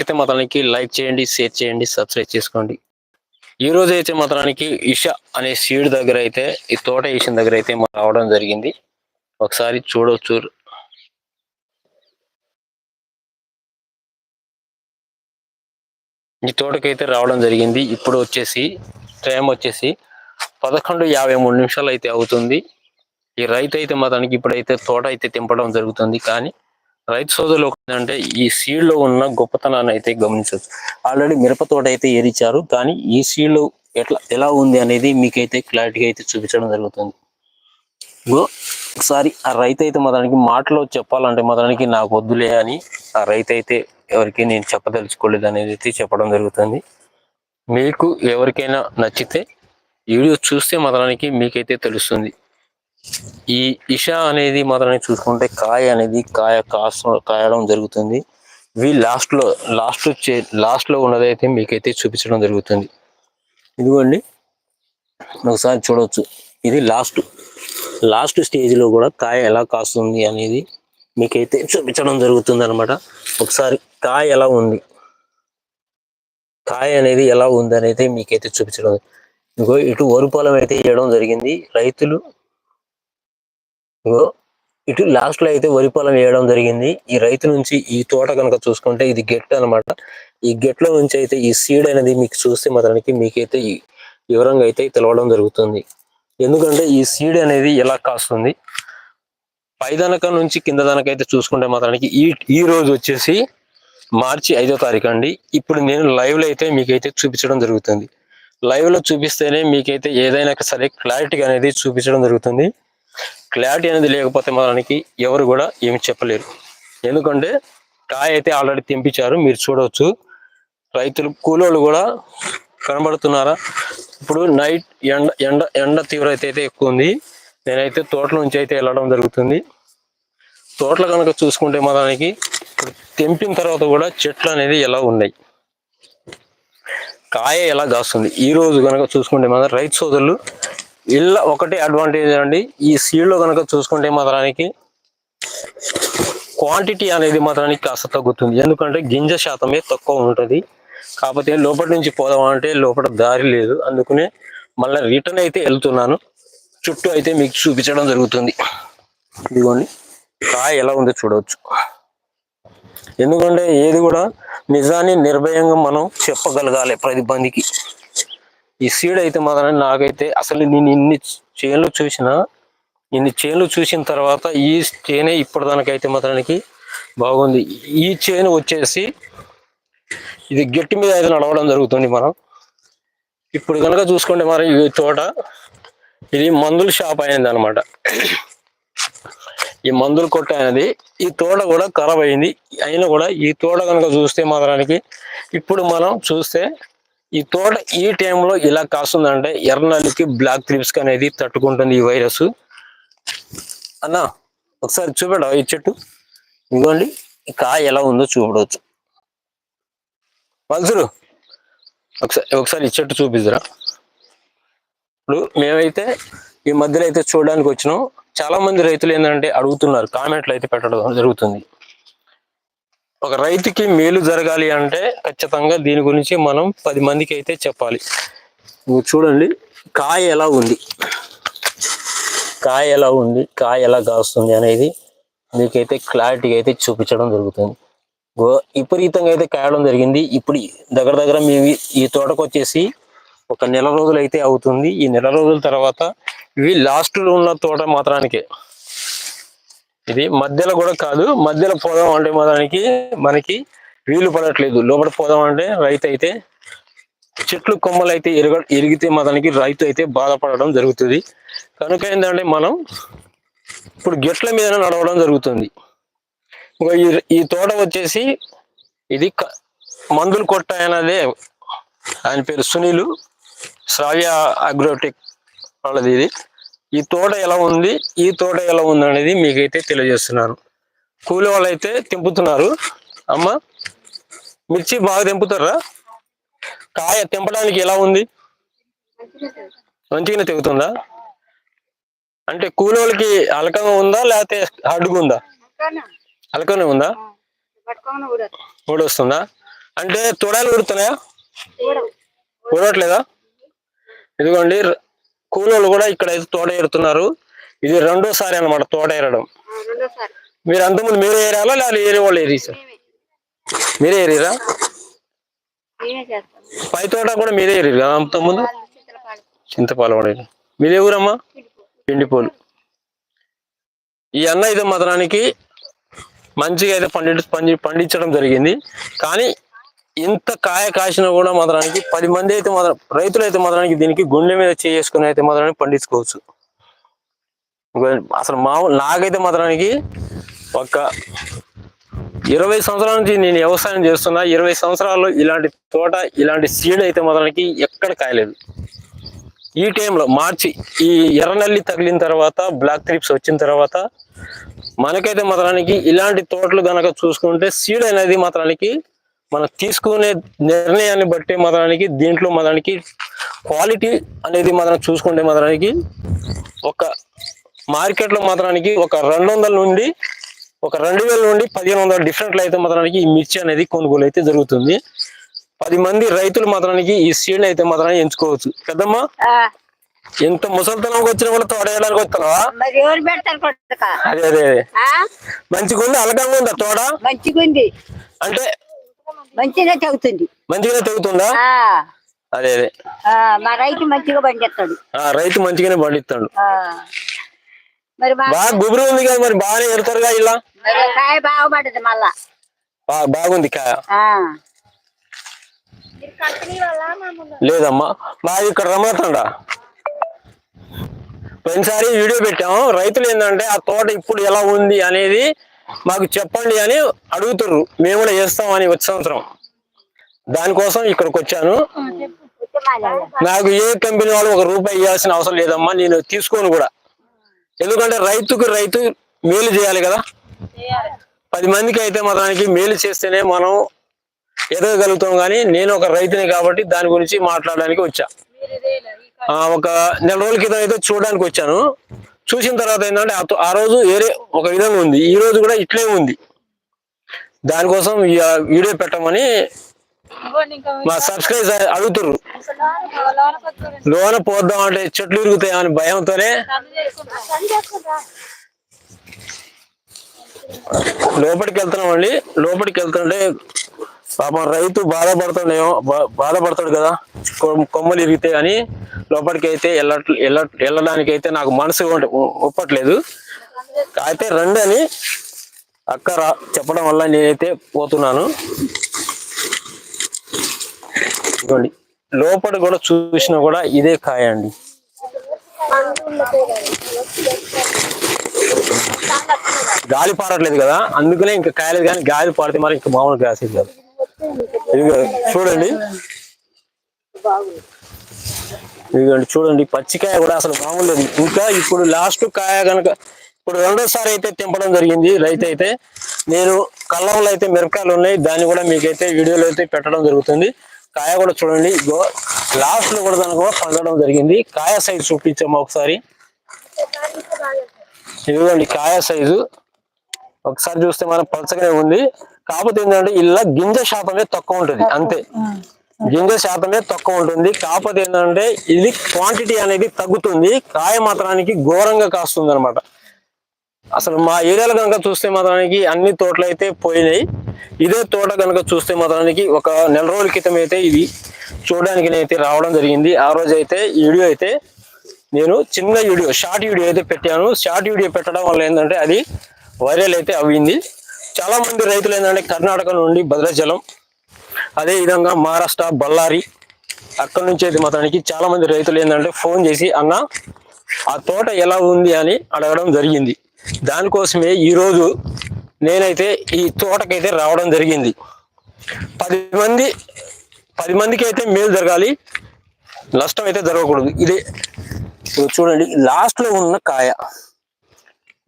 అయితే మాత్రానికి లైక్ చేయండి షేర్ చేయండి సబ్స్క్రైబ్ చేసుకోండి. ఈ రోజు అయితే మాత్రానికి ఇష అనే సీడ్ దగ్గర అయితే ఈ తోట వేసిన దగ్గర అయితే రావడం జరిగింది. ఒకసారి చూడవచ్చు ఈ తోటకైతే రావడం జరిగింది. ఇప్పుడు వచ్చేసి టైం వచ్చేసి పదకొండు యాభై మూడు నిమిషాలు అయితే అవుతుంది. ఈ రైతు అయితే మాత్రానికి ఇప్పుడైతే తోట అయితే తెంపడం జరుగుతుంది. కానీ రైతు సోదరులు ఏంటంటే ఈ సీడ్లో ఉన్న గొప్పతనాన్ని అయితే గమనించవచ్చు. ఆల్రెడీ మిరప తోట అయితే ఏరిచారు కానీ ఈ సీడ్లో ఎట్లా ఎలా ఉంది అనేది మీకైతే క్లారిటీగా అయితే చూపించడం జరుగుతుంది. ఇగో ఒకసారి ఆ రైతు అయితే మాత్రానికి మాటలో చెప్పాలంటే మాత్రానికి నాకు వద్దులే అని ఆ రైతు అయితే ఎవరికి నేను చెప్పదలుచుకోలేదు అనేది అయితే చెప్పడం జరుగుతుంది. మీకు ఎవరికైనా నచ్చితే వీడియో చూస్తే మాత్రానికి మీకైతే తెలుస్తుంది. ఈ ఇష అనేది మాత్రమే చూసుకుంటే కాయ అనేది కాయ కాస కాయడం జరుగుతుంది. ఇవి లాస్ట్లో లాస్ట్ లాస్ట్లో ఉన్నదైతే మీకైతే చూపించడం జరుగుతుంది. ఇదిగోండి. ఒకసారి చూడవచ్చు ఇది లాస్ట్ లాస్ట్ స్టేజ్లో కూడా కాయ ఎలా కాస్తుంది అనేది మీకైతే చూపించడం జరుగుతుంది అనమాట ఒకసారి కాయ ఎలా ఉంది? కాయ అనేది ఎలా ఉంది అనేది మీకైతే చూపించడం ఇగో ఇటు వరి పొలం అయితే వేయడం జరిగింది. రైతులు ఇగో ఇటు లాస్ట్లో అయితే వరి పొలం వేయడం జరిగింది. ఈ రైతు నుంచి ఈ తోట కనుక చూసుకుంటే ఇది గెట్ అన్నమాట ఈ గెట్లో నుంచి అయితే ఈ సీడ్ అనేది మీకు చూస్తే మాత్రానికి మీకైతే ఈ వివరంగా అయితే తెలవడం జరుగుతుంది. ఎందుకంటే ఈ సీడ్ అనేది ఎలా కాస్తుంది? పైదనక నుంచి కింద దనక అయితే చూసుకుంటే మాత్రానికి ఈ ఈ రోజు వచ్చేసి మార్చి ఐదో తారీఖు అండి. ఇప్పుడు నేను లైవ్లో అయితే మీకైతే చూపించడం జరుగుతుంది. లైవ్లో చూపిస్తేనే మీకైతే ఏదైనా సరే క్లారిటీ అనేది చూపించడం జరుగుతుంది. క్లారిటీ అనేది లేకపోతే మనకి ఎవరు కూడా ఏమి చెప్పలేరు. ఎందుకంటే కాయ అయితే ఆల్రెడీ తెంపించారు మీరు చూడవచ్చు రైతులు కూలోళ్ళు కూడా కనబడుతున్నారా? ఇప్పుడు నైట్ ఎండ ఎండ ఎండ తీవ్రత అయితే ఎక్కువ ఉంది. నేనైతే తోటల నుంచి అయితే వెళ్ళడం జరుగుతుంది. తోటలు కనుక చూసుకుంటే మనకి ఇప్పుడు తెంపిన తర్వాత కూడా చెట్లు అనేది ఎలా ఉన్నాయి? కాయ ఎలా కాస్తుంది? ఈ రోజు కనుక చూసుకుంటే మన రైతు సోదరులు ఇళ్ళ ఒకటే అడ్వాంటేజ్ అండి. ఈ సీడ్లో కనుక చూసుకుంటే మాత్రానికి క్వాంటిటీ అనేది మాత్రానికి కాస్త తగ్గుతుంది. ఎందుకంటే గింజ శాతమే తక్కువ ఉంటుంది. కాకపోతే లోపల నుంచి పోదాం అంటే లోపల దారి లేదు. అందుకనే మళ్ళీ రిటర్న్ అయితే వెళ్తున్నాను. చుట్టూ అయితే మీకు చూపించడం జరుగుతుంది. ఇదిగోండి. కాయ ఎలా ఉందో చూడవచ్చు. ఎందుకంటే ఏది కూడా నిజాన్ని నిర్భయంగా మనం చెప్పగలగాలి ప్రతి మందికి ఈ సీడ్ అయితే మాత్రం నాకైతే అసలు నేను ఇన్ని చేన్లు చూసినా ఇన్ని చేన్లు చూసిన తర్వాత ఈ చేనే ఇప్పటిదానికైతే మాత్రానికి బాగుంది. ఈ చేను వచ్చేసి ఇది గట్టి మీద అయితే నడవడం జరుగుతుంది మనం. ఇప్పుడు కనుక చూసుకుంటే మరి ఈ తోట ఇది మందుల షాప్ అయింది అనమాట ఈ మందులు కొట్ట అనేది ఈ తోట కూడా ఖరాబ్ అయింది. అయినా కూడా ఈ తోట కనుక చూస్తే మాత్రానికి ఇప్పుడు మనం చూస్తే ఈ తోట ఈ టైంలో ఇలా కాస్తుందంటే ఎర్రనల్లికి బ్లాక్ త్రిప్స్ అనేది తట్టుకుంటుంది ఈ వైరస్ అన్న ఒకసారి చూపెడ ఈ చెట్టు. ఇదిగోండి ఈ కాయ ఎలా ఉందో చూపడవచ్చు. మనుషులు ఒకసారి ఒకసారి ఈ చెట్టు చూపిద్దురా. ఇప్పుడు మేమైతే ఈ మధ్యలో అయితే చూడడానికి వచ్చినాం. చాలా మంది రైతులు ఏంటంటే అడుగుతున్నారు కామెంట్లు అయితే పెట్టడం జరుగుతుంది. ఒక రైతుకి మేలు జరగాలి అంటే ఖచ్చితంగా దీని గురించి మనం పది మందికి అయితే చెప్పాలి చూడండి కాయ ఎలా ఉంది? కాయ ఎలా ఉంది? కాయ ఎలా కాస్తుంది అనేది మీకైతే క్లారిటీగా అయితే చూపించడం జరుగుతుంది. గో- విపరీతంగా అయితే కాయడం జరిగింది. ఇప్పుడు దగ్గర దగ్గర మేము ఈ- తోటకు వచ్చేసి ఒక నెల రోజులు అయితే అవుతుంది. ఈ నెల రోజుల తర్వాత ఇవి లాస్ట్లో ఉన్న తోట మాత్రానికే. ఇది మధ్యలో కూడా కాదు. మధ్యలో పోదాం అంటే మాత్రానికి మనకి వీలు పడట్లేదు. లోపల పోదాం అంటే రైతు అయితే చెట్లు కొమ్మలు అయితే ఎరగ ఎరిగితే మాత్రానికి రైతు అయితే బాధపడడం జరుగుతుంది. కనుక ఏంటంటే మనం ఇప్పుడు గెట్ల మీద నడవడం జరుగుతుంది. ఇంకా ఈ ఈ తోట వచ్చేసి ఇది మందులు కొట్టాయన్నదే ఆయన పేరు సునీలు. శ్రావ్య అగ్రోటెక్ వాళ్ళది ఇది. ఈ తోట ఎలా ఉంది? ఈ తోట ఎలా ఉంది అనేది మీకైతే తెలియజేస్తున్నాను. కూలి వాళ్ళు అయితే తెంపుతున్నారు. అమ్మ మిర్చి బాగా తెంపుతారా? కాయ తెంపడానికి ఎలా ఉంది? మంచిగానే తెగుతుందా? అంటే కూలోళ్ళకి అలకంగా ఉందా లేకపోతే హార్డ్గా ఉందా? అలకనే ఉందా? ఊడొస్తుందా? వస్తుందా అంటే తోడాలు ఊడుతున్నాయా? ఊడట్లేదా? ఇదిగోండి కూలోళ్ళు కూడా ఇక్కడ అయితే తోట ఏరుతున్నారు. ఇది రెండోసారి అన్నమాట తోట ఏరడం. మీరు అంతకుముందు మీరే ఏరాలా లేదా ఏరే వాళ్ళు ఏరి సార్? మీరే ఏరిరా? పై తోట కూడా మీరే ఏరి అంతకుముందు? వాళ్ళు చింతలపాడు. చింతపాల పడేది మీదే ఊరమ్మా పిండిపోలు. ఈ అన్న అయితే మాత్రానికి మంచిగా అయితే పండి పండి పండించడం జరిగింది. కానీ ఎంత కాయ కాసినా కూడా మాత్రానికి పది మంది అయితే మాత్రం రైతులు అయితే మాత్రానికి దీనికి గుండె మీద చేసుకుని అయితే మాత్రానికి పండించుకోవచ్చు. అసలు మామూలు నాకైతే మాత్రానికి ఒక ఇరవై సంవత్సరాల నుంచి నేను వ్యవసాయం చేస్తున్నా ఇరవై సంవత్సరాల్లో ఇలాంటి తోట ఇలాంటి సీడ్ అయితే మాత్రానికి ఎక్కడ కాయలేదు. ఈ టైంలో మార్చి ఈ ఎర్రనల్లి తగిలిన తర్వాత బ్లాక్ త్రిప్స్ వచ్చిన తర్వాత మనకైతే మాత్రానికి ఇలాంటి తోటలు కనుక చూసుకుంటే సీడ్ అనేది మాత్రానికి మనం తీసుకునే నిర్ణయాన్ని బట్టి మాత్రానికి దీంట్లో మాత్రానికి క్వాలిటీ అనేది మనం చూసుకుంటే మాత్రానికి ఒక మార్కెట్లో మాత్రానికి ఒక రెండు వందల నుండి ఒక రెండు వేల నుండి పదిహేను వందల డిఫరెంట్లు అయితే మాత్రానికి ఈ మిర్చి అనేది కొనుగోలు అయితే జరుగుతుంది. పది మంది రైతులు మాత్రానికి ఈ సీడ్ అయితే మాత్రానికి ఎంచుకోవచ్చు. పెద్దమ్మా ఎంత ముసలితనంకి వచ్చిన కూడా తోడేయడానికి వస్తున్నావా? అదే అదే? మంచిగా ఉంది అలకంగా ఉందా తోడ? మంచిగా ఉంది అంటే మంచిగా చదువుతుంది. మంచిగానే తెగుతుందా ఆ, అదే అదే. ఆ, మా రైతు మంచిగా పండిస్తాడు. ఆ రైతు మంచిగానే పండిస్తాడు. ఆ. మరి మా బాగా గుబురు ఉంది కదా మరి బాగానే ఎడతారుగా ఇలా? మరి కాయ మళ్ళా. బాగుంది కాయ. ఆ. లేదమ్మా బాగా ఇక్కడ రమ్మతండ పోయినసారి వీడియో పెట్టాము. రైతులు ఏంటంటే ఆ తోట ఇప్పుడు ఎలా ఉంది అనేది మాకు చెప్పండి అని అడుగుతుర్రు. మేము కూడా చేస్తామని వచ్చే సంవత్సరం. దానికోసం ఇక్కడికి వచ్చాను. నాకు ఏ కంపెనీ వాళ్ళు ఒక రూపాయి ఇవ్వాల్సిన అవసరం లేదమ్మా నేను తీసుకోను కూడా. ఎందుకంటే రైతుకు రైతు మేలు చేయాలి కదా. పది మందికి అయితే మాత్రానికి మేలు చేస్తేనే మనం ఎదగగలుగుతాం కానీ నేను ఒక రైతుని కాబట్టి దాని గురించి మాట్లాడడానికి వచ్చా. ఒక నెల రోజుల క్రితం అయితే చూడడానికి వచ్చాను. చూసిన తర్వాత ఏంటంటే ఆ రోజు వేరే ఒక విధంగా ఉంది. ఈ రోజు కూడా ఇట్లే ఉంది. దానికోసం వీడియో పెట్టమని మా సబ్స్క్రైబ్ అడుగుతుర్రు. లోన పోద్దాం అంటే చెట్లు ఇరుగుతాయి అని భయంతోనే లోపలికి వెళ్తున్నామండి. లోపలికి వెళ్తుంటే పాపం రైతు బాధపడుతుండేమో బా- బాధపడతాడు కదా కొమ్మలు ఇరిగితే అని లోపలికి అయితే వెళ్ళ వెళ్ళడానికి అయితే నాకు మనసు ఒప్పట్లేదు. అయితే రండి అని అక్క రా చెప్పడం వల్ల నేనైతే పోతున్నాను. ఇదిగోండి. లోపల కూడా చూసినా కూడా ఇదే కాయ అండి. గాలి పారట్లేదు కదా అందుకనే ఇంకా కాయలేదు కానీ గాలి పాడితే మరి ఇంకా మామూలు గ్యాస్ కదా. చూడండి. ఇదిగోండి చూడండి పచ్చికాయ కూడా అసలు మామూలు ఇంకా ఇప్పుడు లాస్ట్ కాయ కనుక ఇప్పుడు రెండోసారి అయితే తెంపడం జరిగింది రైతు అయితే. నేను కళ్ళంలో అయితే మిరపకాయలు ఉన్నాయి. దాన్ని కూడా మీకైతే వీడియోలో అయితే పెట్టడం జరుగుతుంది. కాయ కూడా చూడండి. ఇగో లాస్ట్లో కూడా దానికి కూడా పండడం జరిగింది. కాయ సైజు చూపించాము ఒకసారి. ఇదిగోండి కాయ సైజు ఒకసారి చూస్తే మనం పలచగానే ఉంది. కాకపోతే ఏంటంటే ఇలా గింజ శాతమే తక్కువ ఉంటుంది అంతే. గింజ శాతమే తక్కువ ఉంటుంది. కాకపోతే ఏంటంటే ఇది క్వాంటిటీ అనేది తగ్గుతుంది కాయ మాత్రానికి ఘోరంగా కాస్తుంది అనమాట అసలు మా ఏరియాలో కనుక చూస్తే మాత్రానికి అన్ని తోటలు అయితే పోయినాయి. ఇదే తోట కనుక చూస్తే మాత్రానికి ఒక నెల రోజుల క్రితం అయితే ఇది చూడడానికి అయితే రావడం జరిగింది. ఆ రోజు అయితే ఈ వీడియో అయితే నేను చిన్న వీడియో షార్ట్ వీడియో అయితే పెట్టాను. షార్ట్ వీడియో పెట్టడం వల్ల ఏంటంటే అది వైరల్ అయితే అవ్వింది చాలా మంది రైతులు ఏంటంటే కర్ణాటక నుండి భద్రాచలం అదే విధంగా మహారాష్ట్ర బళ్ళారి అక్కడ నుంచి అయితే మాత్రానికి చాలా మంది రైతులు ఏంటంటే ఫోన్ చేసి అన్న ఆ తోట ఎలా ఉంది? అని అడగడం జరిగింది. దానికోసమే ఈరోజు నేనైతే ఈ తోటకైతే రావడం జరిగింది. పది మంది పది మందికి అయితే మేలు జరగాలి. నష్టం అయితే జరగకూడదు. ఇదే చూడండి లాస్ట్లో ఉన్న కాయ.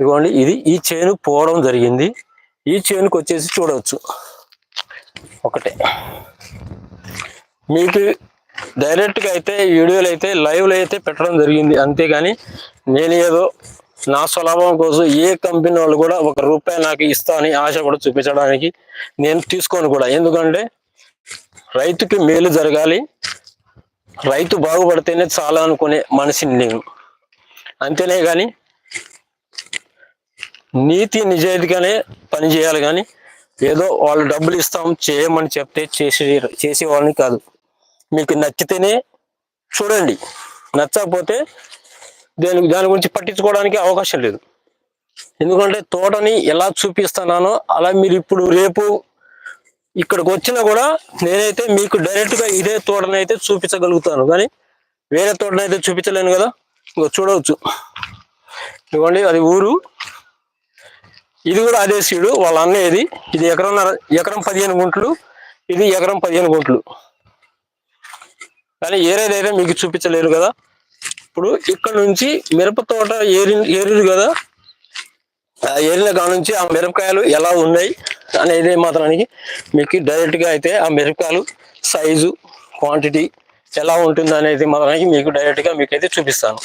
ఇదిగోండి ఇది ఈ చేను పోవడం జరిగింది. ఈ చేనుకు వచ్చేసి చూడవచ్చు. ఒకటే. మీకు డైరెక్ట్గా అయితే వీడియోలు అయితే లైవ్లో అయితే పెట్టడం జరిగింది. అంతేగాని నేను ఏదో నా స్వలాభం కోసం ఏ కంపెనీ వాళ్ళు కూడా ఒక రూపాయి నాకు ఇస్తా అని ఆశ కూడా చూపించడానికి నేను తీసుకోను కూడా. ఎందుకంటే రైతుకి మేలు జరగాలి. రైతు బాగుపడితేనే చాలా అనుకునే మనిషిని నేను. అంతేనే కానీ నీతి నిజాయితీగానే పని చేయాలి కానీ ఏదో వాళ్ళు డబ్బులు ఇస్తాం చేయమని చెప్తే చేసే చేసేవాళ్ళని కాదు. మీకు నచ్చితేనే చూడండి. నచ్చకపోతే దేని దాని గురించి పట్టించుకోవడానికి అవకాశం లేదు. ఎందుకంటే తోటని ఎలా చూపిస్తున్నానో అలా మీరు ఇప్పుడు రేపు ఇక్కడికి వచ్చినా కూడా నేనైతే మీకు డైరెక్ట్గా ఇదే తోటని అయితే చూపించగలుగుతాను. కానీ వేరే తోటనైతే చూపించలేను కదా. చూడవచ్చు. ఇదిగోండి అది ఊరు. ఇది కూడా అదే సీడు వాళ్ళ అన్నయ్యది ఇది. ఎకరం ఎకరం పదిహేను గుంట్లు ఇది ఎకరం పదిహేను గుంట్లు. కానీ ఏరేదైతే మీకు చూపించలేరు కదా. ఇప్పుడు ఇక్కడ నుంచి మిరప తోట ఏరి ఏరిరు కదా. ఆ ఏరిన కాడ నుంచి ఆ మిరపకాయలు ఎలా ఉన్నాయి అనేది మాత్రానికి మీకు డైరెక్ట్గా అయితే ఆ మిరపకాయలు సైజు క్వాంటిటీ ఎలా ఉంటుంది అనేది మాత్రానికి మీకు డైరెక్ట్గా మీకైతే మీకు అయితే చూపిస్తాను.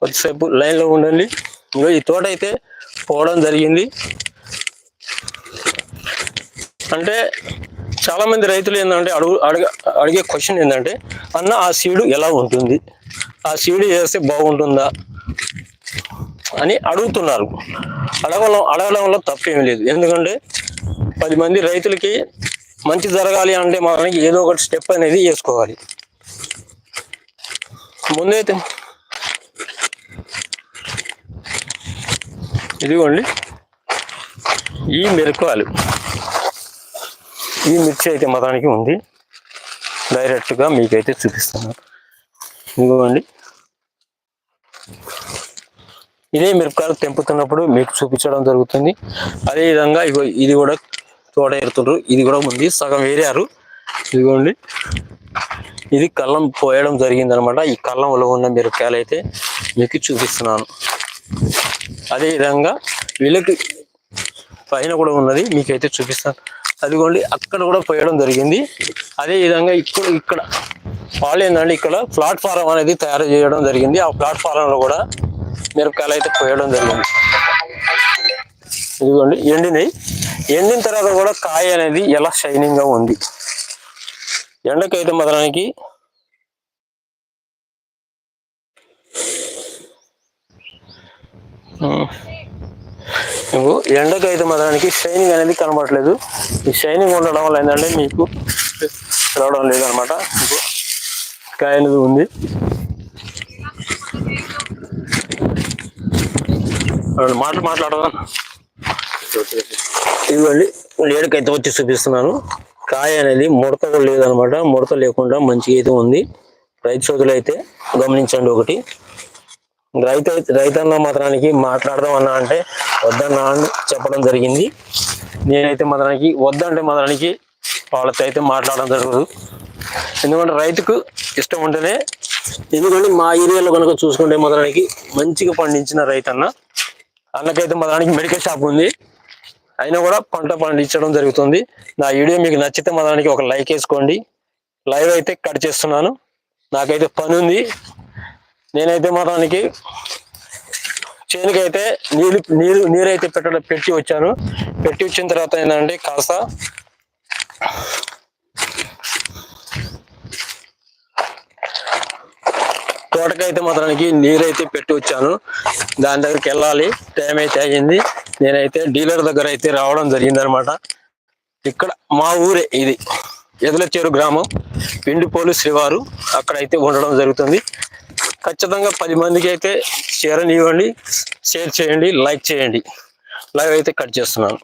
కొద్దిసేపు లైన్లో ఉండండి. ఇంకో ఈ తోట అయితే పోవడం జరిగింది. అంటే చాలా మంది రైతులు ఏంటంటే అడుగు అడిగ అడిగే క్వశ్చన్ ఏంటంటే అన్న ఆ సీడు ఎలా ఉంటుంది? ఆ సీడు వేస్తే బాగుంటుందా? అని అడుగుతున్నారు. అడగడం అడగడంలో తప్పేమీ లేదు. ఎందుకంటే పది మంది రైతులకి మంచి జరగాలి అంటే మనకి ఏదో ఒకటి స్టెప్ అనేది వేసుకోవాలి ముందైతే ఇదిగోండి. ఈ మిరపకాయలు ఈ మిర్చి అయితే మతానికి ఉంది. డైరెక్ట్గా మీకైతే చూపిస్తాను ఇదిగోండి. ఇదే మిరపకాయలు తెంపుతున్నప్పుడు మీకు చూపించడం జరుగుతుంది. అదేవిధంగా ఇగో ఇది కూడా తోట ఎరుతుండ్రు ఇది కూడా ఉంది. సగం వేరారు ఇదిగోండి. ఇది కళ్ళం పోయడం జరిగింది అనమాట ఈ వల్ల ఉన్న మిరపకాయలు అయితే మీకు చూపిస్తున్నాను. అదేవిధంగా వీళ్ళకి పైన కూడా ఉన్నది మీకైతే చూపిస్తాను. అదిగోండి అక్కడ కూడా పోయడం జరిగింది. అదేవిధంగా ఇక్కడ ఇక్కడ వాళ్ళు ఏంటంటే ఇక్కడ ప్లాట్ఫారం అనేది తయారు చేయడం జరిగింది. ఆ ప్లాట్ఫారంలో కూడా మిరపకాయలు అయితే పోయడం జరిగింది. ఇదిగోండి ఎండినాయి. ఎండిన తర్వాత కూడా కాయ అనేది ఎలా షైనింగ్గా ఉంది. ఎండకైతే మొదలానికి ఉమ్. నువ్వు ఎండకైతే మాత్రానికి షైనింగ్ అనేది కనబడట్లేదు. ఈ షైనింగ్ ఉండడం వల్ల ఏంటంటే మీకు రావడం లేదనమాట. మీకు కాయ అనేది ఉంది. మాటలు మాట్లాడదా. ఇదిగోండి లేడుకైతే వచ్చి చూపిస్తున్నాను. కాయ అనేది ముడత లేదనమాట. ముడత లేకుండా మంచిగా అయితే ఉంది. రైతు సోదులు అయితే గమనించండి ఒకటి. రైతు రైతన్న మాత్రానికి మాట్లాడదాం అన్నా అంటే వద్దన్నా అని చెప్పడం జరిగింది. నేనైతే మాత్రానికి వద్దంటే మాత్రానికి వాళ్ళతో అయితే మాట్లాడడం జరగదు. ఎందుకంటే రైతుకు ఇష్టం ఉంటేనే ఎందుకంటే మా ఏరియాలో కనుక చూసుకుంటే మాత్రానికి మంచిగా పండించిన రైతన్న అన్నకైతే మాత్రానికి మెడికల్ షాప్ ఉంది. అయినా కూడా పంట పండించడం జరుగుతుంది. నా వీడియో మీకు నచ్చితే మాత్రానికి ఒక లైక్ వేసుకోండి. లైవ్ అయితే కట్ చేస్తున్నాను. నాకైతే పని ఉంది. నేనైతే మొత్తానికి చేనుకైతే నీళ్ళు నీరు నీరైతే పెట్టడం పెట్టి వచ్చాను. పెట్టి వచ్చిన తర్వాత ఏంటంటే కాస్త తోటకైతే మాత్రానికి నీరైతే పెట్టి వచ్చాను. దాని దగ్గరికి వెళ్ళాలి. టైం అయితే అయ్యింది. నేనైతే డీలర్ దగ్గర అయితే రావడం జరిగింది అనమాట ఇక్కడ మా ఊరే ఇది. ఎదుల చెరు గ్రామం పిండిపోలు శ్రీవారు. అక్కడైతే ఉండడం జరుగుతుంది. ఖచ్చితంగా పది మందికి అయితే షేర్ ఇవ్వండి షేర్ చేయండి లైక్ చేయండి. లైవ్ అయితే కట్ చేస్తున్నాను.